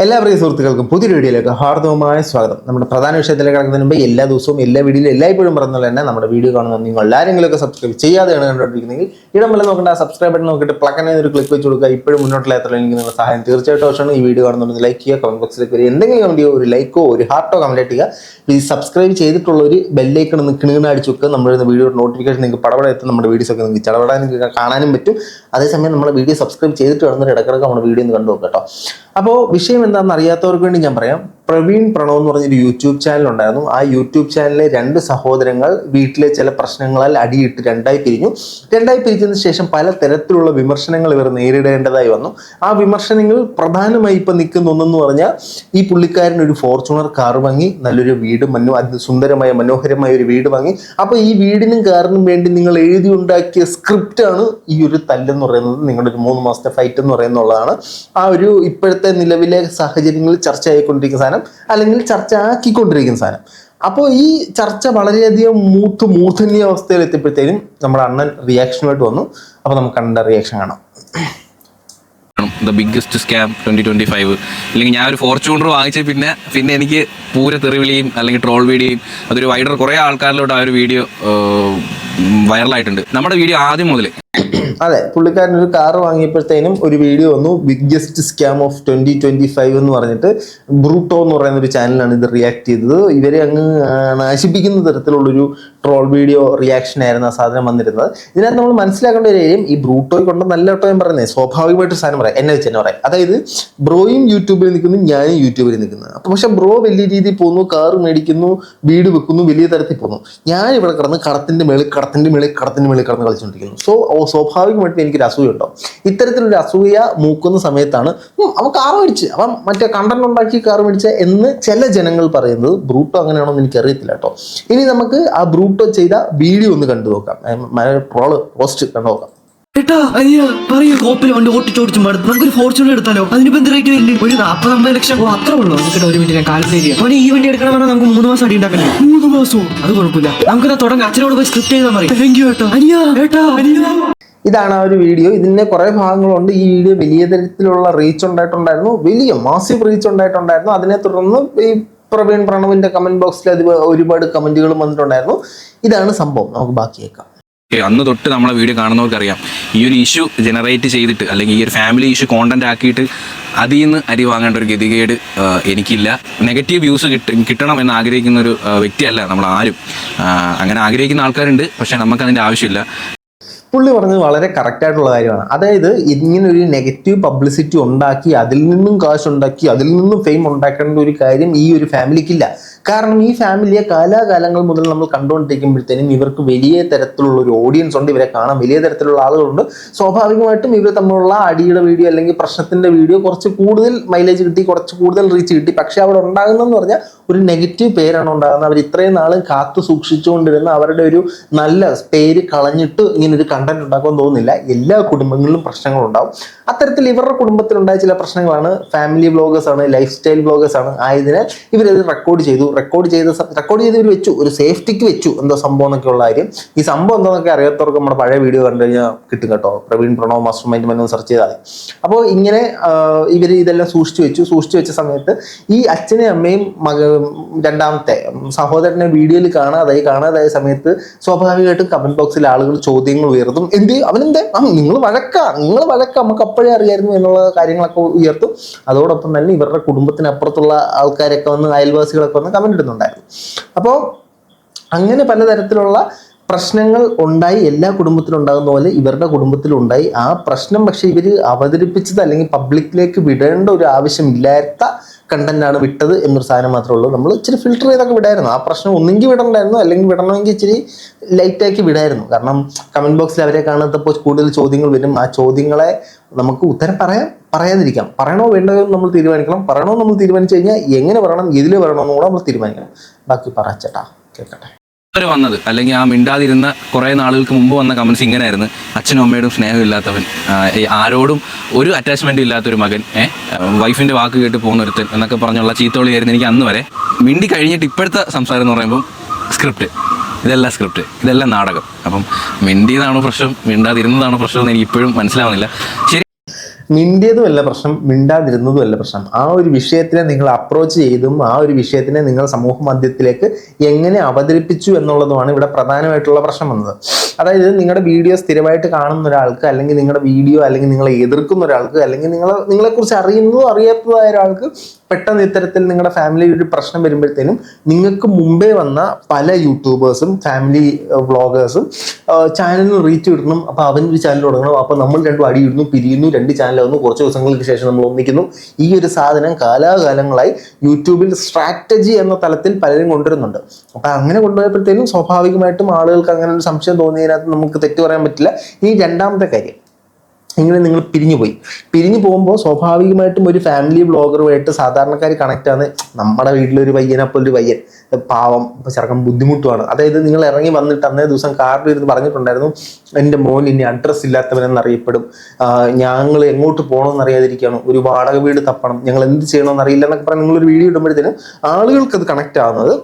എല്ലാ പ്രിയ സുഹൃത്തുക്കൾക്കും പുതിയൊരു വീഡിയോയിലേക്ക് ഹാർദവമായ സ്വാഗതം. നമ്മുടെ പ്രധാന വിഷയത്തിലേക്ക് കിടക്കുന്നതിന് മുമ്പ് എല്ലാ ദിവസവും എല്ലാ വീഡിയോയിലും എല്ലായ്പ്പോഴും പറഞ്ഞുള്ള തന്നെ നമ്മുടെ വീഡിയോ കാണുന്ന നിങ്ങൾ ആരെങ്കിലുമൊക്കെ സബ്സ്ക്രൈബ് ചെയ്യാതെയാണ് കണ്ടുകൊണ്ടിരിക്കുന്നെങ്കിൽ ഇടം വല്ല നോക്കേണ്ട സബ്സ്ക്രൈബ് ബട്ടൺ നോക്കിയിട്ട് പ്ലക്കനെ ഒരു ക്ലിക്ക് വെച്ച് കൊടുക്കുക. ഇപ്പോഴും മുന്നോട്ടുള്ള എത്ര എനിക്ക് നിങ്ങളുടെ സഹായം തീർച്ചയായിട്ടും ആവശ്യമാണ്. ഈ വീഡിയോ കാണുന്നുണ്ടെങ്കിൽ ലൈക്ക് ചെയ്യുക കമന്റ് ബോക്സിലേക്ക് വരിക. എന്തെങ്കിലും കമന്റ് ഒരു ലൈക്കോ ഒരു ഹാർട്ടോ കമന്റ് ചെയ്യുക പ്ലീസ് സബ്സ്ക്രൈബ് ചെയ്തിട്ടുള്ള ഒരു ബെല്ലൈക്കൺ നിൽക്കണീന്ന് അടിച്ചു വെക്കുക. നമ്മുടെ വീഡിയോ നോട്ടിഫിക്കേഷൻ നിങ്ങൾക്ക് പടപട എത്തും. നമ്മുടെ വീഡിയോസ് ഒക്കെ നിങ്ങൾക്ക് നിങ്ങൾക്ക് കാണാനും പറ്റും. അതേസമയം നമ്മുടെ വീഡിയോ സബ്സ്ക്രൈബ് ചെയ്തിട്ട് വേണമെന്ന് ഇടക്കിടക്ക് നമ്മുടെ വീഡിയോ ഒന്ന് കണ്ടു നോക്കാം കേട്ടോ. അപ്പോൾ വിഷയം എന്താണെന്ന് അറിയാത്തവർക്ക് വേണ്ടി ഞാൻ പറയാം. പ്രവീൺ പ്രണവ് എന്ന് പറഞ്ഞൊരു യൂട്യൂബ് ചാനൽ ഉണ്ടായിരുന്നു. ആ യൂട്യൂബ് ചാനലിലെ രണ്ട് സഹോദരങ്ങൾ വീട്ടിലെ ചില പ്രശ്നങ്ങളാൽ അടിയിട്ട് രണ്ടായി പിരിഞ്ഞു. രണ്ടായി പിരിച്ചതിന് ശേഷം പല തരത്തിലുള്ള വിമർശനങ്ങൾ ഇവർ നേരിടേണ്ടതായി വന്നു. ആ വിമർശനങ്ങൾ പ്രധാനമായി ഇപ്പം നിൽക്കുന്ന ഒന്നെന്ന് പറഞ്ഞാൽ ഈ പുള്ളിക്കാരൻ ഒരു ഫോർച്യൂണർ കാർ വാങ്ങി നല്ലൊരു വീട് മനോ അതിന് സുന്ദരമായ മനോഹരമായ ഒരു വീട് വാങ്ങി. അപ്പോൾ ഈ വീടിനും കാറിനും വേണ്ടി നിങ്ങൾ എഴുതി ഉണ്ടാക്കിയ സ്ക്രിപ്റ്റാണ് ഈ ഒരു തല്ലെന്ന് പറയുന്നത്. നിങ്ങളുടെ ഒരു മൂന്ന് മാസത്തെ ഫൈറ്റ് എന്ന് പറയുന്നുള്ളതാണ്. ആ ഒരു ഇപ്പോഴത്തെ നിലവിലെ സാഹചര്യങ്ങളിൽ ചർച്ചയായിക്കൊണ്ടിരിക്കുന്ന സാധനം. അല്ലെങ്കിൽ ചർച്ച ആക്കിക്കൊണ്ടിരിക്കുന്ന സാധനം. അപ്പോൾ ഈ ചർച്ച വളരെയധികം മൂത്ത് മൂർധന്യ അവസ്ഥയിൽ എത്തിയപ്പോഴത്തേനും നമ്മുടെ അണ്ണൻ റിയാക്ഷനുമായിട്ട് വന്നു. അപ്പോൾ നമുക്ക് കണ്ട റിയാക്ഷൻ കാണാം. The biggest scam twenty twenty five അല്ലെങ്കിൽ ഞാൻ ഒരു ഫോർച്യൂണർ വാങ്ങിച്ച പിന്നെ പിന്നെ എനിക്ക് പൂര തെറിവിളിയും അല്ലെങ്കിൽ ട്രോൾ വീഡിയോയും അതൊരു വൈഡർ കുറേ ആൾക്കാരിലോട്ട് ആ ഒരു വീഡിയോ വൈറലായിട്ടുണ്ട് നമ്മുടെ വീഡിയോ ആദ്യം മുതൽ അതെ പുള്ളിക്കാരൻ ഒരു കാർ വാങ്ങിയപ്പോഴത്തേനും ഒരു വീഡിയോ വന്നു biggest scam of twenty twenty five എന്ന് പറഞ്ഞിട്ട് ബ്രൂട്ടോ എന്ന് പറയുന്ന ഒരു ചാനലാണ് ഇത് റിയാക്ട് ചെയ്തത്. ഇവരെ അങ്ങ് നാശിപ്പിക്കുന്ന തരത്തിലുള്ളൊരു ട്രോൾ വീഡിയോ റിയാക്ഷൻ ആയിരുന്നു ആ സാധനം വന്നിരുന്നത്. ഇതിനകത്ത് നമ്മൾ മനസ്സിലാക്കേണ്ട ഒരു കാര്യം ഈ ബ്രൂട്ടോയെ കൊണ്ട് നല്ല കേട്ടോ ഞാൻ പറയുന്നത് സ്വാഭാവികമായിട്ട് സാധനം പറയാം. എന്നെ വെച്ച് തന്നെ പറയാം. അതായത് ബ്രോയും യൂട്യൂബിൽ നിൽക്കുന്നു ഞാനും യൂട്യൂബിൽ നിൽക്കുന്നു. അപ്പോൾ പക്ഷെ ബ്രോ വലിയ രീതിയിൽ പോകുന്നു കാർ മേടിക്കുന്നു വീട് വെക്കുന്നു വലിയ തരത്തിൽ പോകുന്നു. ഞാൻ ഇവിടെ കിടന്ന് കടത്തിന്റെ മേളിൽ കടത്തിന്റെ മേളിൽ കടത്തിന്റെ മേളിൽ കിടന്ന് കളിച്ചുകൊണ്ടിരിക്കുന്നു. സോ സ്വാഭാവികമായിട്ട് എനിക്കൊരു അസൂയ ഉണ്ടോ? ഇത്തരത്തിലൊരു അസൂയ മൂക്കുന്ന സമയത്താണ് "ഉം, അവൻ കാർ മേടിച്ച് അവൻ മറ്റേ കണ്ടന്റ് ഉണ്ടാക്കി കാർ മേടിച്ച എന്ന് ചില ജനങ്ങൾ പറയുന്നത് ബ്രൂട്ടോ അങ്ങനെയാണോ എന്ന് എനിക്ക് അറിയത്തില്ല കേട്ടോ. ഇനി നമുക്ക് ആ ബ്രൂട്ടോ ചെയ്ത വീഡിയോ ഒന്ന് കണ്ടു നോക്കാം. ട്രോൾ പോസ്റ്റ് കണ്ടു നോക്കാം. ഏട്ടാ അയ്യ പറയൂ കോപ്പിൽ വണ്ടി ഓട്ടിച്ചോടിച്ച് മടുത്ത്. നമുക്കൊരു ഫോർച്യൂണർ എടുത്താലോ? അതിനിപ്പോ എന്ത് റേറ്റ് വരില്ലേ ഒരു നാപ്പത് ലക്ഷം. ഓ അത്ര ഉള്ളൂ? നമുക്ക് ഒരു മിനിറ്റ് ഞാൻ കാൽക്കുലേറ്റ് ചെയ്യാം. അവന് ഈ വണ്ടി എടുക്കണം പറഞ്ഞാൽ നമുക്ക് മൂന്ന് മാസം അടി ഉണ്ടാക്കണം മൂന്ന് അത് കുഴപ്പമില്ല. നമുക്ക് തുടങ്ങാം. അച്ഛനോട് പോയി സ്ക്രിപ്റ്റ് ചെയ്താൽ മതി താങ്ക് യു ഏട്ടാ. അനിയാ ഏട്ടാ അനിയ. ഇതാണ് ആ ഒരു വീഡിയോ ഇതിന്റെ കുറെ ഭാഗങ്ങളുണ്ട്. ഈ വീഡിയോ വലിയ തരത്തിലുള്ള റീച്ച് ഉണ്ടായിട്ടുണ്ടായിരുന്നു. വലിയ മാസിവ് റീച്ച് ഉണ്ടായിട്ടുണ്ടായിരുന്നു. അതിനെ തുടർന്ന് ഈ പ്രവീൺ പ്രണവിന്റെ കമന്റ് ബോക്സിൽ അത് ഒരുപാട് കമന്റുകളും വന്നിട്ടുണ്ടായിരുന്നു. ഇതാണ് സംഭവം. നമുക്ക് ബാക്കിയേക്കാം അന്ന് തൊട്ട് നമ്മളെ വീഡിയോ കാണുന്നവർക്കറിയാം ഈ ഒരു ഇഷ്യൂ ജനറേറ്റ് ചെയ്തിട്ട് അല്ലെങ്കിൽ ഈ ഒരു ഫാമിലി ഇഷ്യൂ കോണ്ടന്റ് ആക്കിയിട്ട് അതിൽ നിന്ന് അരി വാങ്ങേണ്ട ഒരു ഗതികേട് എനിക്കില്ല. നെഗറ്റീവ് വ്യൂസ് കിട്ടും കിട്ടണം എന്ന് ആഗ്രഹിക്കുന്ന ഒരു വ്യക്തിയല്ല നമ്മൾ ആരും അങ്ങനെ ആഗ്രഹിക്കുന്ന ആൾക്കാരുണ്ട്. പക്ഷെ നമുക്ക് അതിന്റെ ആവശ്യമില്ല. പുള്ളി പറഞ്ഞത് വളരെ കറക്റ്റ് ആയിട്ടുള്ള കാര്യമാണ്. അതായത് ഇങ്ങനെ ഒരു നെഗറ്റീവ് പബ്ലിസിറ്റി ഉണ്ടാക്കി അതിൽ നിന്നും കാശ് ഉണ്ടാക്കി അതിൽ നിന്നും ഫെയിം ഉണ്ടാക്കേണ്ട ഒരു കാര്യം ഈ ഒരു ഫാമിലിക്കില്ല. കാരണം ഈ ഫാമിലിയെ കാലാകാലങ്ങൾ മുതൽ നമ്മൾ കണ്ടുകൊണ്ടിരിക്കുമ്പോഴത്തേനും ഇവർക്ക് വലിയ തരത്തിലുള്ള ഒരു ഓഡിയൻസ് ഉണ്ട് ഇവരെ കാണാൻ വലിയ തരത്തിലുള്ള ആളുകളുണ്ട്. സ്വാഭാവികമായിട്ടും ഇവർ തമ്മിലുള്ള അടിയുടെ വീഡിയോ അല്ലെങ്കിൽ പ്രശ്നത്തിന്റെ വീഡിയോ കുറച്ച് കൂടുതൽ മൈലേജ് കിട്ടി കുറച്ച് കൂടുതൽ റീച്ച് കിട്ടി. പക്ഷെ അവിടെ ഉണ്ടാകുന്നതെന്ന് പറഞ്ഞാൽ ഒരു നെഗറ്റീവ് പേരാണ് ഉണ്ടാകുന്നത്. അവർ ഇത്രയും നാളും കാത്തു സൂക്ഷിച്ചുകൊണ്ടിരുന്ന അവരുടെ ഒരു നല്ല പേര് കളഞ്ഞിട്ട് ഇങ്ങനെ ഒരു കണ്ടന്റ് ഉണ്ടാക്കുമെന്ന് തോന്നുന്നില്ല. എല്ലാ കുടുംബങ്ങളിലും പ്രശ്നങ്ങളുണ്ടാവും. അത്തരത്തിൽ ഇവരുടെ കുടുംബത്തിലുണ്ടായ ചില പ്രശ്നങ്ങളാണ്. ഫാമിലി ബ്ലോഗേഴ്സ് ആണ് ലൈഫ് സ്റ്റൈൽ ബ്ലോഗേഴ്സ് ആണ്. ആയതിനാൽ ഇവരത് റെക്കോർഡ് ചെയ്തു. റെക്കോർഡ് ചെയ്ത റെക്കോർഡ് ചെയ്ത് ഇവർ വെച്ചു. ഒരു സേഫ്റ്റിക്ക് വെച്ചു. എന്തോ സംഭവം എന്നൊക്കെ ഉള്ള കാര്യം. ഈ സംഭവം എന്താണെന്നൊക്കെ അറിയാത്തവർക്ക് നമ്മുടെ പഴയ വീഡിയോ കണ്ടു കഴിഞ്ഞാൽ കിട്ടും കേട്ടോ. Praveen Pranav mastermind Mano search ചെയ്താൽ അപ്പോൾ ഇങ്ങനെ ഇവർ ഇതെല്ലാം സൂക്ഷിച്ചു വെച്ചു. സൂക്ഷിച്ചു വെച്ച സമയത്ത് ഈ അച്ഛനെയും അമ്മയും മക രണ്ടാമത്തെ സഹോദരനെ വീഡിയോയിൽ കാണാതായി. കാണാതായ സമയത്ത് സ്വാഭാവികമായിട്ടും കമന്റ് ബോക്സിൽ ആളുകൾ ചോദ്യങ്ങൾ ഉയർത്തും. എന്ത്? അവനെന്താ? നിങ്ങൾ വഴക്കാ. നിങ്ങൾ വഴക്ക നമുക്ക് അപ്പോഴേ അറിയായിരുന്നു എന്നുള്ള കാര്യങ്ങളൊക്കെ ഉയർത്തും. അതോടൊപ്പം തന്നെ ഇവരുടെ കുടുംബത്തിനപ്പുറത്തുള്ള ആൾക്കാരൊക്കെ വന്ന് അയൽവാസികളൊക്കെ വന്ന് കമന്റ് ഇടുന്നുണ്ടായിരുന്നു. അപ്പോൾ അങ്ങനെ പലതരത്തിലുള്ള പ്രശ്നങ്ങൾ ഉണ്ടായി എല്ലാ കുടുംബത്തിലും ഉണ്ടാകുന്ന പോലെ ഇവരുടെ കുടുംബത്തിലും ഉണ്ടായി. ആ പ്രശ്നം പക്ഷെ ഇവർ അവതരിപ്പിച്ചത് അല്ലെങ്കിൽ പബ്ലിക്കിലേക്ക് വിടേണ്ട ഒരു ആവശ്യമില്ലാത്ത കണ്ടന്റാണ് വിട്ടത് എന്നൊരു സാധനം മാത്രമേ ഉള്ളൂ. നമ്മൾ ഇച്ചിരി ഫിൽട്ടർ ചെയ്തൊക്കെ വിടായിരുന്നു. ആ പ്രശ്നം ഒന്നെങ്കിൽ വിടണ്ടായിരുന്നു അല്ലെങ്കിൽ വിടണമെങ്കിൽ ഇച്ചിരി ലൈറ്റാക്കി വിടായിരുന്നു. കാരണം കമന്റ് ബോക്സിൽ അവരെ കാണാത്തപ്പോൾ കൂടുതൽ ചോദ്യങ്ങൾ വരും. ആ ചോദ്യങ്ങളെ നമുക്ക് ഉത്തരം പറയാം പറയാതിരിക്കാം. പറയണോ വേണ്ടതെന്ന് നമ്മൾ തീരുമാനിക്കണം. പറയണോ നമ്മൾ തീരുമാനിച്ചു കഴിഞ്ഞാൽ എങ്ങനെ പറയണം ഇതിൽ പറയണമെന്ന് കൂടെ നമ്മൾ തീരുമാനിക്കണം. ബാക്കി പറ ചേട്ടാ കേൾക്കട്ടെ. അവർ വന്നത്. അല്ലെങ്കിൽ ആ മിണ്ടാതിരുന്ന കുറേ നാളുകൾക്ക് മുമ്പ് വന്ന കമൻസ് ഇങ്ങനെയായിരുന്നു അച്ഛനും അമ്മയോടും സ്നേഹമില്ലാത്തവൻ. ആരോടും ഒരു അറ്റാച്ച്മെന്റ് ഇല്ലാത്തൊരു മകൻ വൈഫിന്റെ വാക്ക് കേട്ട് പോകുന്ന ഒരുത്തൻ എന്നൊക്കെ പറഞ്ഞുള്ള ചീത്തോളിയായിരുന്നു എനിക്ക് അന്ന് വരെ. മിണ്ടി കഴിഞ്ഞിട്ട് ഇപ്പോഴത്തെ സംസാരം എന്ന് പറയുമ്പോൾ സ്ക്രിപ്റ്റ് ഇതെല്ലാം സ്ക്രിപ്റ്റ് ഇതെല്ലാം നാടകം. അപ്പം മിണ്ടിയതാണോ പ്രശ്നം? മിണ്ടാതിരുന്നതാണോ പ്രശ്നം എന്ന് എനിക്ക് ഇപ്പോഴും മനസ്സിലാവുന്നില്ല. ശരി മിണ്ടിയതും അല്ല പ്രശ്നം മിണ്ടാതിരുന്നതുമല്ല പ്രശ്നം. ആ ഒരു വിഷയത്തിനെ നിങ്ങൾ അപ്രോച്ച് ചെയ്തും ആ ഒരു വിഷയത്തിനെ നിങ്ങൾ സമൂഹ മധ്യത്തിലേക്ക് എങ്ങനെ അവതരിപ്പിച്ചു എന്നുള്ളതുമാണ് ഇവിടെ പ്രധാനമായിട്ടുള്ള പ്രശ്നം വന്നത്. അതായത് നിങ്ങളുടെ വീഡിയോ സ്ഥിരമായിട്ട് കാണുന്ന ഒരാൾക്ക് അല്ലെങ്കിൽ നിങ്ങളുടെ വീഡിയോ അല്ലെങ്കിൽ നിങ്ങളെ എതിർക്കുന്ന ഒരാൾക്ക് അല്ലെങ്കിൽ നിങ്ങളെ നിങ്ങളെക്കുറിച്ച് അറിയുന്നതോ അറിയാത്തതായ ഒരാൾക്ക് പെട്ടെന്ന് ഇത്തരത്തിൽ നിങ്ങളുടെ ഫാമിലി ഒരു പ്രശ്നം വരുമ്പോഴത്തേനും നിങ്ങൾക്ക് മുമ്പേ വന്ന പല യൂട്യൂബേഴ്സും ഫാമിലി വ്ളോഗേഴ്സും ചാനലിന് റീച്ച് ഇടണം അപ്പോൾ ഒരു ചാനൽ തുടങ്ങണം. അപ്പോൾ നമ്മൾ രണ്ടും അടിയിടുന്നു പിരിയുന്നു രണ്ട് ചാനലാവുന്നു കുറച്ച് ദിവസങ്ങൾക്ക് ശേഷം നമ്മൾ ഒന്നിക്കുന്നു. ഈ ഒരു സാധനം കാലാകാലങ്ങളായി യൂട്യൂബിൽ സ്ട്രാറ്റജി എന്ന തലത്തിൽ പലരും കൊണ്ടുവരുന്നുണ്ട്. അപ്പോൾ അങ്ങനെ കൊണ്ടുപോയപ്പോഴത്തേനും സ്വാഭാവികമായിട്ടും ആളുകൾക്ക് അങ്ങനെ ഒരു സംശയം തോന്നിയതിനകത്ത് നമുക്ക് തെറ്റ് പറയാൻ പറ്റില്ല. ഈ രണ്ടാമത്തെ കാര്യം. ഇങ്ങനെ നിങ്ങൾ പിരിഞ്ഞു പോയി. പിരിഞ്ഞു പോകുമ്പോൾ സ്വാഭാവികമായിട്ടും ഒരു ഫാമിലി ബ്ലോഗറുമായിട്ട് സാധാരണക്കാർ കണക്ട് ആണ്. നമ്മുടെ വീട്ടിലൊരു പയ്യനപ്പോൾ ഒരു പയ്യൻ. പാവം ചെറുക്കം ബുദ്ധിമുട്ടുമാണ് അതായത് നിങ്ങൾ ഇറങ്ങി വന്നിട്ട് അന്നേ ദിവസം കാറിൽ ഇരുന്ന് പറഞ്ഞിട്ടുണ്ടായിരുന്നു എന്റെ മോൻ ഇനി അഡ്രസ്സ് ഇല്ലാത്തവനെന്ന് അറിയപ്പെടും ഞങ്ങൾ എങ്ങോട്ട് പോകണമെന്ന് അറിയാതിരിക്കുകയാണ് ഒരു വാടക വീട് തപ്പണം. ഞങ്ങൾ എന്ത് ചെയ്യണമെന്ന് അറിയില്ല എന്നൊക്കെ പറഞ്ഞ് നിങ്ങളൊരു വീഡിയോ ഇടുമ്പോഴത്തേനും ആളുകൾക്ക് അത് കണക്റ്റ് ആവുന്നത്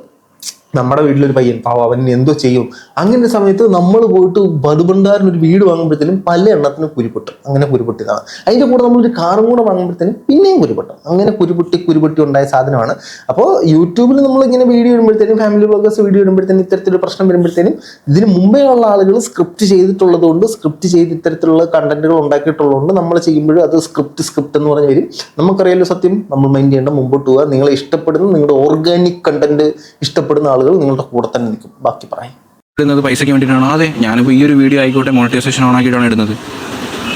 നമ്മുടെ വീട്ടിലൊരു പയ്യൻ പാവം അവൻ എന്തോ ചെയ്യും. അങ്ങനെ സമയത്ത് നമ്മൾ പോയിട്ട് ബതുബണ്ടാറിന് ഒരു വീട് വാങ്ങുമ്പോഴത്തേനും പല എണ്ണത്തിനും കുരുപൊട്ടും. അങ്ങനെ കുരുപൊട്ടിയതാണ്. അതിന്റെ കൂടെ നമ്മളൊരു കാറും കൂടെ വാങ്ങുമ്പോഴത്തേനും പിന്നെയും കുരുപൊട്ടും. അങ്ങനെ കുരുപൊട്ടി കുരുപൊട്ടി ഉണ്ടായ സാധനമാണ്. അപ്പോൾ യൂട്യൂബിൽ നമ്മൾ ഇങ്ങനെ വീഡിയോ ഇടുമ്പോഴത്തേനും ഫാമിലി ബ്ലോഗേഴ്സ് വീഡിയോ ഇടുമ്പോഴത്തേനും ഇത്തരത്തിലൊരു പ്രശ്നം വരുമ്പോഴത്തേനും ഇതിന് മുമ്പേ ഉള്ള ആളുകൾ സ്ക്രിപ്റ്റ് ചെയ്തിട്ടുള്ളത് കൊണ്ട് സ്ക്രിപ്റ്റ് ചെയ്ത് ഇത്തരത്തിലുള്ള കണ്ടന്റുകൾ ഉണ്ടാക്കിയിട്ടുള്ളതുകൊണ്ട് നമ്മൾ ചെയ്യുമ്പോഴും അത് സ്ക്രിപ്റ്റ് സ്ക്രിപ്റ്റ് എന്ന് പറഞ്ഞ് വരും. നമുക്കറിയാലോ സത്യം നമ്മൾ മൈൻഡ് ചെയ്യേണ്ട മുമ്പോട്ട് പോവുക. നിങ്ങളെ ഇഷ്ടപ്പെടുന്ന നിങ്ങളുടെ ഓർഗാനിക് കണ്ടന്റ് ഇഷ്ടപ്പെടുന്ന ആളുകൾ നിങ്ങളുടെ കൂടെ തന്നെ നിൽക്കും. ബാക്കി പറയാം. ഇടുന്നത് പൈസയ്ക്ക് വേണ്ടിയിട്ടാണോ? അതെ ഞാനിപ്പോൾ ഈ ഒരു വീഡിയോ ആയിക്കോട്ടെ മോണിറ്റൈസേഷൻ ഓൺ ആക്കിയിട്ടാണ് ഇടുന്നത്.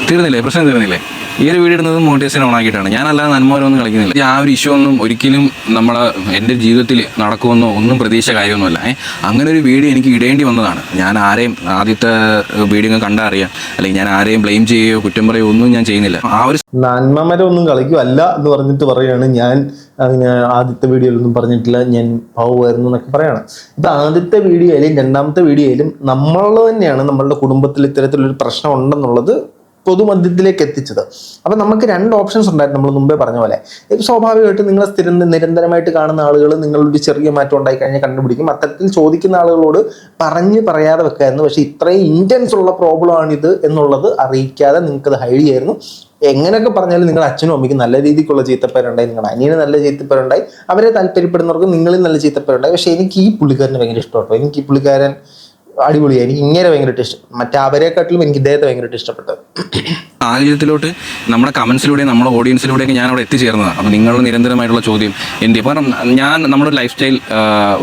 തീർന്നില്ലേ? പ്രശ്നം തീർന്നില്ലേ? ഈ ഒരു വീഡിയോ ഇടുന്നത് മോണിറ്റൈസേഷൻ ഓൺ ആക്കിയിട്ടാണ്. ഞാനല്ലാതെ നന്മോരൊന്നും കളിക്കുന്നില്ല. ആ ഒരു ഇഷ്യൂ ഒന്നും ഒരിക്കലും നമ്മളെ എന്റെ ജീവിതത്തിൽ നടക്കുമെന്നോ ഒന്നും പ്രതീക്ഷ കാര്യമൊന്നുമല്ല. അങ്ങനെ ഒരു വീഡിയോ എനിക്ക് ഇടേണ്ടി വന്നതാണ്. ഞാൻ ആരെയും ആദ്യത്തെ വീഡിയോ കണ്ടാൽ അറിയാം. അല്ലെങ്കിൽ ഞാൻ ആരെയും ബ്ലെയിം ചെയ്യുകയോ കുറ്റം പറയുകയോ ഒന്നും ഞാൻ ചെയ്യുന്നില്ല. ആ ഒരു നന്മമരം ഒന്നും കളിക്കുകയല്ല എന്ന് പറഞ്ഞിട്ട് പറയുകയാണ് ഞാൻ അങ്ങനെ ആദ്യത്തെ വീഡിയോയിലൊന്നും പറഞ്ഞിട്ടില്ല. ഞാൻ പാവുമായിരുന്നു എന്നൊക്കെ പറയാണ്. ഇപ്പം ആദ്യത്തെ വീഡിയോയിലും രണ്ടാമത്തെ വീഡിയോയിലും നമ്മൾ തന്നെയാണ് നമ്മളുടെ കുടുംബത്തിൽ ഇത്തരത്തിലൊരു പ്രശ്നം ഉണ്ടെന്നുള്ളത് പൊതുമധ്യത്തിലേക്ക് എത്തിച്ചത്. അപ്പം നമുക്ക് രണ്ട് ഓപ്ഷൻസ് ഉണ്ടായിരുന്നു നമ്മൾ മുമ്പേ പറഞ്ഞ പോലെ. സ്വാഭാവികമായിട്ടും നിങ്ങളെ സ്ഥിരം നിരന്തരമായിട്ട് കാണുന്ന ആളുകൾ നിങ്ങളൊരു ചെറിയ മാറ്റം ഉണ്ടായി കഴിഞ്ഞാൽ കണ്ടുപിടിക്കും. അത്തരത്തിൽ ചോദിക്കുന്ന ആളുകളോട് പറഞ്ഞ് പറയാതെ വെക്കായിരുന്നു. പക്ഷേ ഇത്രയും ഇന്റൻസ് ഉള്ള പ്രോബ്ലം ആണിത് എന്നുള്ളത് അറിയിക്കാതെ നിങ്ങൾക്ക് അത് ഹൈഡ് ചെയ്യായിരുന്നു. എങ്ങനെയൊക്കെ പറഞ്ഞാലും നിങ്ങളുടെ അച്ഛനും അമ്മയ്ക്കും നല്ല രീതിക്കുള്ള ചീത്തപ്പേരുണ്ടായി. നിങ്ങളുടെ അനിയന് നല്ല ചീത്തപ്പേരുണ്ടായി. അവരെ താല്പര്യപ്പെടുന്നവർക്ക് നിങ്ങളിൽ നല്ല ചീത്തപ്പേരുണ്ടായി. പക്ഷേ എനിക്ക് ഈ പുള്ളിക്കാരനെ ഭയങ്കര ഇഷ്ടമാണ് എനിക്ക് ഈ പുള്ളിക്കാരൻ അടിപൊളിയായി എനിക്ക് ഇങ്ങനെ ഭയങ്കരമായിട്ട് ഇഷ്ടം മറ്റേ അവരെക്കാട്ടിലും എനിക്ക് ഇദ്ദേഹത്തെ ഭയങ്കരമായിട്ട് ഇഷ്ടപ്പെട്ടത് സാഹചര്യത്തിലോട്ട് നമ്മുടെ കമൻസിലൂടെ നമ്മുടെ ഓഡിയൻസിലൂടെയൊക്കെ ഞാൻ അവിടെ എത്തിച്ചേർന്നതാണ്. അപ്പോൾ നിങ്ങളുടെ നിരന്തരമായിട്ടുള്ള ചോദ്യം എന്റെ കാരണം ഞാൻ നമ്മുടെ ലൈഫ് സ്റ്റൈൽ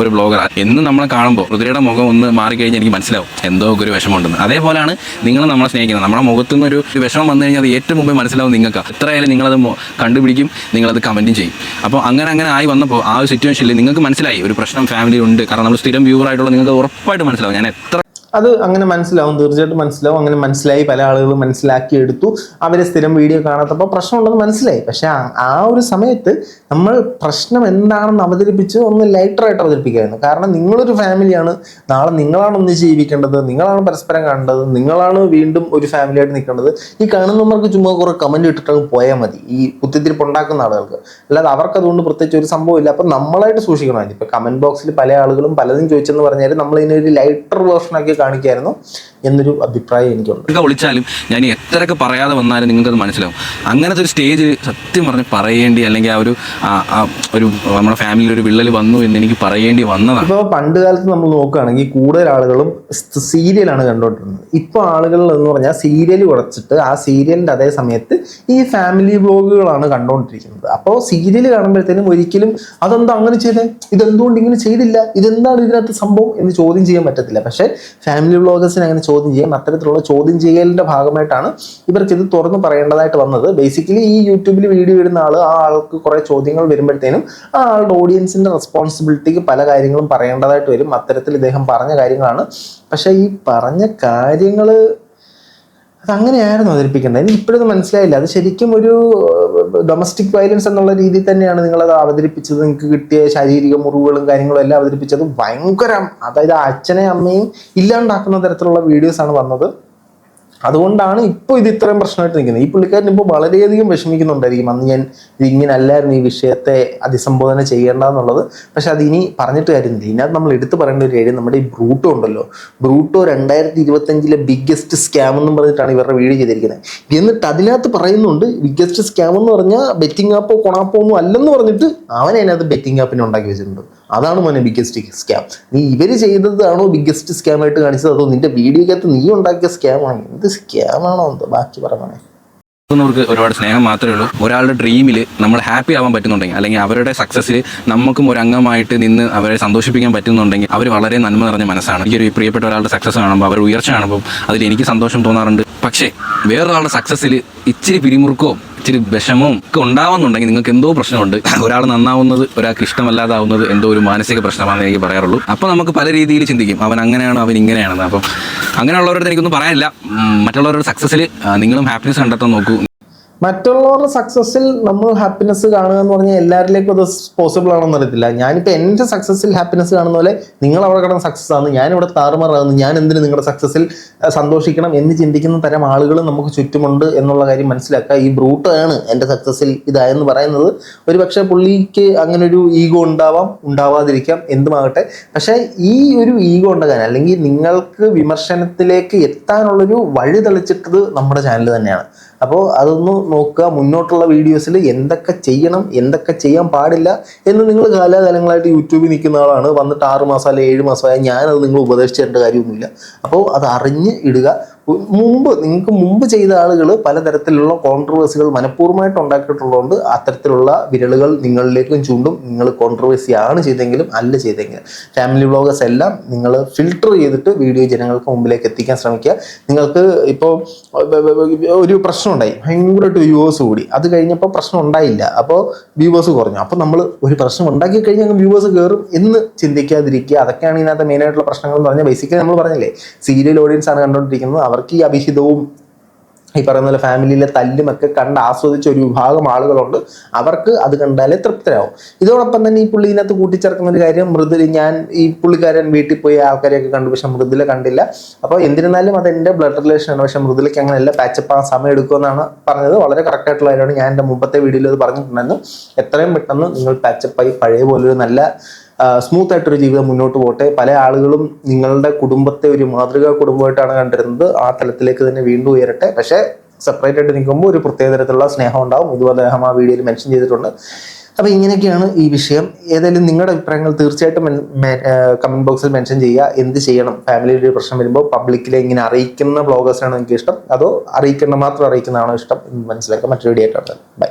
ഒരു ബ്ലോഗറാണ് എന്ന് നമ്മളെ കാണുമ്പോൾ ഹൃദയയുടെ മുഖം ഒന്ന് മാറിക്കഴിഞ്ഞാൽ എനിക്ക് മനസ്സിലാവും എന്തോ ഒരു വിഷമമുണ്ടെന്ന്. അതേപോലെയാണ് നിങ്ങൾ നമ്മളെ സ്നേഹിക്കുന്നത്. നമ്മുടെ മുഖത്തു നിന്ന് ഒരു ഒരു വിഷമം വന്നു കഴിഞ്ഞാൽ അത് ഏറ്റവും മുമ്പേ മനസ്സിലാവും നിങ്ങൾക്ക്. എത്രയായാലും നിങ്ങളത് കണ്ടുപിടിക്കും നിങ്ങളത് കമന്റും ചെയ്യും. അപ്പോൾ അങ്ങനെ അങ്ങനെ ആയി വന്നപ്പോൾ ആ ഒരു സിറ്റുവേഷനിൽ നിങ്ങൾക്ക് മനസ്സിലായി. ഒരു പ്രശ്നം ഫാമിലി ഉണ്ട് കാരണം നമ്മൾ സ്ഥിരം വ്യൂവർ ആയിട്ടുള്ള നിങ്ങൾക്ക് ഉറപ്പായിട്ട് മനസ്സിലാവും. ഞാൻ എത്ര അത് അങ്ങനെ മനസ്സിലാവും തീർച്ചയായിട്ടും മനസ്സിലാവും. അങ്ങനെ മനസ്സിലായി പല ആളുകളും മനസ്സിലാക്കി എടുത്തു അവരെ സ്ഥിരം വീഡിയോ കാണാത്തപ്പോൾ പ്രശ്നം ഉണ്ടെന്ന് മനസ്സിലായി. പക്ഷെ ആ- ഒരു സമയത്ത് നമ്മൾ പ്രശ്നം എന്താണെന്ന് അവതരിപ്പിച്ച് ഒന്ന് ലൈറ്ററായിട്ട് അവതരിപ്പിക്കായിരുന്നു. കാരണം നിങ്ങളൊരു ഫാമിലിയാണ് നാളെ നിങ്ങളാണ് ഒന്ന് ജീവിക്കേണ്ടത്. നിങ്ങളാണ് പരസ്പരം കാണേണ്ടത് നിങ്ങളാണ് വീണ്ടും ഒരു ഫാമിലിയായിട്ട് നിൽക്കേണ്ടത്. ഈ കാണുന്നവർക്ക് ചുമ്മാ കുറെ കമന്റ് ഇട്ടിട്ട് പോയാൽ മതി. ഈ കുത്തിത്തിരിപ്പ് ഉണ്ടാക്കുന്ന ആളുകൾക്ക്. അല്ലാതെ അവർക്ക് അതുകൊണ്ട് പ്രത്യേകിച്ച് ഒരു സംഭവമില്ല അപ്പം നമ്മളായിട്ട് സൂക്ഷിക്കണം. ഇപ്പം കമന്റ് ബോക്സിൽ പല ആളുകളും പലതും ചോദിച്ചെന്ന് പറഞ്ഞാൽ നമ്മൾ ഇതിനൊരു ലൈറ്റർ വേർഷനാക്കി കാണിക്കായിരുന്നു എന്നൊരു അഭിപ്രായം എനിക്കുണ്ട്. വിളിച്ചാലും ഞാൻ എത്രയൊക്കെ പറയാതെ വന്നാലും നിങ്ങൾക്ക് അത് മനസ്സിലാവും. അങ്ങനത്തെ ഒരു സ്റ്റേജ് സത്യം പറഞ്ഞ് പറയേണ്ടി അല്ലെങ്കിൽ ആ ഒരു ഒരു നമ്മുടെ ഫാമിലിയിൽ ഒരു വിള്ളൽ വന്നു എന്ന് എനിക്ക് പറയേണ്ടി വന്നതാണ്. ഇപ്പോൾ പണ്ട് കാലത്ത് നമ്മൾ നോക്കുകയാണെങ്കിൽ കൂടുതൽ ആളുകളും സീരിയലാണ് കണ്ടുകൊണ്ടിരുന്നത്. ഇപ്പോൾ ആളുകൾ എന്ന് പറഞ്ഞാൽ സീരിയൽ കുറച്ചിട്ട് ആ സീരിയലിന്റെ അതേ സമയത്ത് ഈ ഫാമിലി വ്ലോഗുകളാണ് കണ്ടുകൊണ്ടിരിക്കുന്നത്. അപ്പോൾ സീരിയൽ കാണുമ്പോഴത്തേനും ഒരിക്കലും അതെന്താ അങ്ങനെ ചെയ്തേ? ഇതെന്തുകൊണ്ട് ഇങ്ങനെ ചെയ്തില്ല? ഇതെന്താണ് ഇതിനകത്ത് സംഭവം എന്ന് ചോദ്യം ചെയ്യാൻ പറ്റത്തില്ല. പക്ഷേ ഫാമിലി വ്ളോഗേഴ്സിനെ അങ്ങനെ ചോദ്യം ചെയ്യാം. അത്തരത്തിലുള്ള ചോദ്യം ചെയ്യലിന്റെ ഭാഗമായിട്ടാണ് ഇവർക്ക് ഇത് തുറന്ന് പറയേണ്ടതായിട്ട് വന്നത്. ബേസിക്കലി ഈ യൂട്യൂബിൽ വീഡിയോ ഇടുന്ന ആൾ ആ ആൾക്ക് കുറേ ചോദ്യങ്ങൾ വരുമ്പോഴത്തേനും ആ ആളുടെ ഓഡിയൻസിന്റെ റെസ്പോൺസിബിലിറ്റിക്ക് പല കാര്യങ്ങളും പറയേണ്ടതായിട്ട് വരും. അത്തരത്തിൽ ഇദ്ദേഹം പറഞ്ഞ കാര്യങ്ങളാണ്. പക്ഷേ ഈ പറഞ്ഞ കാര്യങ്ങൾ അതങ്ങനെയായിരുന്നു അവതരിപ്പിക്കേണ്ടത്. എനിക്ക് ഇപ്പോഴൊന്നും മനസ്സിലായില്ല. അത് ശരിക്കും ഒരു ഡൊമസ്റ്റിക് വയലൻസ് എന്നുള്ള രീതിയിൽ തന്നെയാണ് നിങ്ങളത് അവതരിപ്പിച്ചത്. നിങ്ങൾക്ക് കിട്ടിയ ശാരീരിക മുറിവുകളും കാര്യങ്ങളും എല്ലാം അവതരിപ്പിച്ചത് ഭയങ്കര. അതായത് അച്ഛനെയും അമ്മയും ഇല്ലാണ്ടാക്കുന്ന തരത്തിലുള്ള വീഡിയോസ് ആണ് വന്നത്. അതുകൊണ്ടാണ് ഇപ്പോൾ ഇത് ഇത്രയും പ്രശ്നമായിട്ട് നിൽക്കുന്നത്. ഈ പുള്ളിക്കാരൻ ഇപ്പോൾ വളരെയധികം വിഷമിക്കുന്നുണ്ടായിരിക്കും. അന്ന് ഞാൻ ഇത് ഇങ്ങനെ അല്ലായിരുന്നു ഈ വിഷയത്തെ അതിസംബോധന ചെയ്യേണ്ടതെന്നുള്ളത്. പക്ഷെ അത് ഇനി പറഞ്ഞിട്ട് കാര്യമില്ല. ഇതിനകത്ത് നമ്മൾ എടുത്തു പറയേണ്ട ഒരു കാര്യം നമ്മുടെ ഈ ബ്രൂട്ടോ ഉണ്ടല്ലോ. ബ്രൂട്ടോ രണ്ടായിരത്തി ഇരുപത്തഞ്ചിലെ ബിഗ്ഗസ്റ്റ് സ്കാം എന്നും പറഞ്ഞിട്ടാണ് ഇവരുടെ വീഡിയോ ചെയ്തിരിക്കുന്നത്. എന്നിട്ട് അതിനകത്ത് പറയുന്നുണ്ട് ബിഗ്ഗസ്റ്റ് സ്കാം എന്ന് പറഞ്ഞാൽ ബെറ്റിംഗ് ആപ്പോ കൊണാപ്പോ ഒന്നും അല്ലെന്ന് പറഞ്ഞിട്ട് അവൻ അതിനകത്ത് ബെറ്റിംഗ് ആപ്പിനെ ഉണ്ടാക്കി വെച്ചിട്ടുണ്ട്. അതാണ് മോനെ ബിഗ്ഗസ്റ്റ് സ്കാം നീ ഇവർ ചെയ്തതാണോ ബിഗ്ഗസ്റ്റ് സ്കാം ആയിട്ട് കാണിച്ചത്? അതോ നിന്റെ വീഡിയോക്കകത്ത് നീ ഉണ്ടാക്കിയ സ്കാമാണ് എന്ത് സ്കാമാണോ എന്തോ? ബാക്കി പറഞ്ഞേ ർക്ക് ഒരുപാട് സ്നേഹം മാത്രമേ ഉള്ളൂ. ഒരാളുടെ ഡ്രീമിൽ നമ്മൾ ഹാപ്പി ആവാൻ പറ്റുന്നുണ്ടെങ്കിൽ അല്ലെങ്കിൽ അവരുടെ സക്സസ്സിൽ നമുക്കും ഒരു അംഗമായിട്ട് നിന്ന് അവരെ സന്തോഷിപ്പിക്കാൻ പറ്റുന്നുണ്ടെങ്കിൽ അവർ വളരെ നന്മ നിറഞ്ഞ മനസ്സാണ്. ഈ ഒരു പ്രിയപ്പെട്ട ഒരാളുടെ സക്സസ് കാണുമ്പോൾ അവർ ഉയർച്ച കാണുമ്പോൾ അതിൽ എനിക്ക് സന്തോഷം തോന്നാറുണ്ട്. പക്ഷേ വേറൊരാളുടെ സക്സസ്സിൽ ഇച്ചിരി പിരിമുറുക്കവും ഇച്ചിരി വിഷമവും ഒക്കെ ഉണ്ടാവുന്നുണ്ടെങ്കിൽ നിങ്ങൾക്ക് എന്തോ പ്രശ്നമുണ്ട്. ഒരാൾ നന്നാവുന്നത് ഒരാൾക്ക് ഇഷ്ടമല്ലാതാവുന്നത് എന്തോ ഒരു മാനസിക പ്രശ്നമാണെന്ന് എനിക്ക് പറയാറുള്ളൂ. അപ്പോൾ നമുക്ക് പല രീതിയിൽ ചിന്തിക്കും. അവൻ അങ്ങനെയാണോ അവൻ ഇങ്ങനെയാണെന്ന്. അപ്പം അങ്ങനെയുള്ളവരുടെ എനിക്കൊന്നും പറയാനില്ല. മറ്റുള്ളവരുടെ സക്സസ്സിൽ നിങ്ങളും ഹാപ്പിനെസ് കണ്ടെത്താൻ നോക്കൂ. മറ്റുള്ളവരുടെ സക്സസ്സിൽ നമ്മൾ ഹാപ്പിനെസ് കാണുക എന്ന് പറഞ്ഞാൽ എല്ലാവരിലേക്കും അത് പോസിബിൾ ആണെന്ന് അറിയത്തില്ല. ഞാനിപ്പോൾ എന്റെ സക്സസ്സിൽ ഹാപ്പിനെസ് കാണുന്ന പോലെ നിങ്ങൾ അവിടെ കിടന്ന സക്സസ് ആണ് ഞാനിവിടെ താറുമാറാകുന്നു. ഞാൻ എന്തിന് നിങ്ങളുടെ സക്സസ്സിൽ സന്തോഷിക്കണം എന്ന് ചിന്തിക്കുന്ന തരം ആളുകൾ നമുക്ക് ചുറ്റുമുണ്ട് എന്നുള്ള കാര്യം മനസ്സിലാക്കുക. ഈ ബ്രൂട്ട് ആണ് എന്റെ സക്സസ്സിൽ ഇതായെന്ന് പറയുന്നത്. ഒരു പക്ഷേ പുള്ളിക്ക് അങ്ങനെ ഒരു ഈഗോ ഉണ്ടാവാം ഉണ്ടാവാതിരിക്കാം എന്തുമാകട്ടെ. പക്ഷേ ഈ ഒരു ഈഗോ ഉണ്ടാകാൻ അല്ലെങ്കിൽ നിങ്ങൾക്ക് വിമർശനത്തിലേക്ക് എത്താനുള്ളൊരു വഴി തെളിച്ചിട്ടത് നമ്മുടെ ചാനൽ തന്നെയാണ്. അപ്പോൾ അതൊന്ന് നോക്കുക മുന്നോട്ടുള്ള വീഡിയോസിൽ എന്തൊക്കെ ചെയ്യണം എന്തൊക്കെ ചെയ്യാൻ പാടില്ല എന്ന് നിങ്ങൾ കാലാകാലങ്ങളായിട്ട് യൂട്യൂബിൽ നിൽക്കുന്ന ആളാണ്. വന്നിട്ട് ആറ് മാസം അല്ലെങ്കിൽ ഏഴ് മാസമായ ഞാനത് നിങ്ങൾ ഉപദേശിച്ചു തരേണ്ട കാര്യമൊന്നുമില്ല. അപ്പോൾ അത് അറിഞ്ഞ് ഇടുക. മുമ്പ് നിങ്ങൾക്ക് മുമ്പ് ചെയ്ത ആളുകൾ പലതരത്തിലുള്ള കോൺട്രവേഴ്സികൾ മനഃപൂർവമായിട്ട് ഉണ്ടാക്കിയിട്ടുള്ളതുകൊണ്ട് അത്തരത്തിലുള്ള വിരലുകൾ നിങ്ങളിലേക്കും ചൂണ്ടും നിങ്ങൾ കോൺട്രവേഴ്സി ആണ് ചെയ്തെങ്കിലും അല്ല ചെയ്തെങ്കിലും. ഫാമിലി വ്ളോഗേഴ്സ് എല്ലാം നിങ്ങൾ ഫിൽട്ടർ ചെയ്തിട്ട് വീഡിയോ ജനങ്ങൾക്ക് മുമ്പിലേക്ക് എത്തിക്കാൻ ശ്രമിക്കുക. നിങ്ങൾക്ക് ഇപ്പോൾ ഒരു പ്രശ്നം ഉണ്ടായി ഭയങ്കരമായിട്ട് വ്യൂവേഴ്സ് കൂടി. അത് കഴിഞ്ഞപ്പോൾ പ്രശ്നം ഉണ്ടായില്ല. അപ്പോൾ വ്യൂവേഴ്സ് കുറഞ്ഞു. അപ്പോൾ നമ്മൾ ഒരു പ്രശ്നം ഉണ്ടാക്കി കഴിഞ്ഞാൽ വ്യൂവേഴ്സ് കയറും എന്ന് ചിന്തിക്കാതിരിക്കുക. അതൊക്കെയാണ് ഇതിനകത്ത് മെയിനായിട്ടുള്ള പ്രശ്നങ്ങൾ എന്ന് പറഞ്ഞാൽ ബേസിക്കലി നമ്മൾ പറഞ്ഞില്ലേ സീരിയൽ ഓഡിയൻസ് ആണ് കണ്ടുകൊണ്ടിരിക്കുന്നത്. അവർക്ക് ഈ അഭിഹിതവും ഈ പറയുന്ന പോലെ ഫാമിലിയിലെ തല്ലുമൊക്കെ കണ്ട് ആസ്വദിച്ച ഒരു വിഭാഗം ആളുകളുണ്ട്. അവർക്ക് അത് കണ്ടാലേ തൃപ്തരാകും ഇതോടൊപ്പം തന്നെ ഈ പുള്ളി ഇതിനകത്ത് കൂട്ടിച്ചേർക്കുന്ന ഒരു കാര്യം മൃദുല ഞാൻ ഈ പുള്ളിക്കാരൻ വീട്ടിൽ പോയി ആൾക്കാരെയൊക്കെ കണ്ടു പക്ഷെ മൃദുല കണ്ടില്ല. അപ്പോൾ എന്തിരുന്നാലും അത് എന്റെ ബ്ലഡ് റിലേഷൻ ആണ്. പക്ഷെ മൃദുലയ്ക്ക് അങ്ങനെയല്ല പാച്ചപ്പ് ആ സമയം എടുക്കുമെന്നാണ് പറഞ്ഞത്. വളരെ കറക്റ്റ് ആയിട്ടുള്ള കാര്യമാണ്. ഞാൻ എന്റെ മുമ്പത്തെ വീഡിയോയിൽ അത് പറഞ്ഞിട്ടുണ്ടായിരുന്നു. എത്രയും പെട്ടെന്ന് നിങ്ങൾ പാച്ചപ്പായി പഴയ പോലൊരു നല്ല സ്മൂത്ത് ആയിട്ടൊരു ജീവിതം മുന്നോട്ട് പോട്ടെ. പല ആളുകളും നിങ്ങളുടെ കുടുംബത്തെ ഒരു മാതൃകാ കുടുംബമായിട്ടാണ് കണ്ടിരുന്നത്. ആ തലത്തിലേക്ക് തന്നെ വീണ്ടും ഉയരട്ടെ. പക്ഷേ സെപ്പറേറ്റ് ആയിട്ട് നിൽക്കുമ്പോൾ ഒരു പ്രത്യേക തരത്തിലുള്ള സ്നേഹം ഉണ്ടാവും. ഇതുപോലെ അദ്ദേഹം ആ വീഡിയോയിൽ മെൻഷൻ ചെയ്തിട്ടുണ്ട്. അപ്പോൾ ഇങ്ങനെയൊക്കെയാണ് ഈ വിഷയം. ഏതായാലും നിങ്ങളുടെ അഭിപ്രായങ്ങൾ തീർച്ചയായിട്ടും കമന്റ് ബോക്സിൽ മെൻഷൻ ചെയ്യുക. എന്ത് ചെയ്യണം? ഫാമിലിയിൽ ഒരു പ്രശ്നം വരുമ്പോൾ പബ്ലിക്കിലെ ഇങ്ങനെ അറിയിക്കുന്ന ബ്ലോഗേഴ്സാണ് എനിക്ക് ഇഷ്ടം അതോ അറിയിക്കേണ്ട മാത്രം അറിയിക്കുന്നതാണോ ഇഷ്ടം? എന്ന് മനസ്സിലാക്കാം മറ്റൊരു വീഡിയോ ആയിട്ടുണ്ട് ബൈ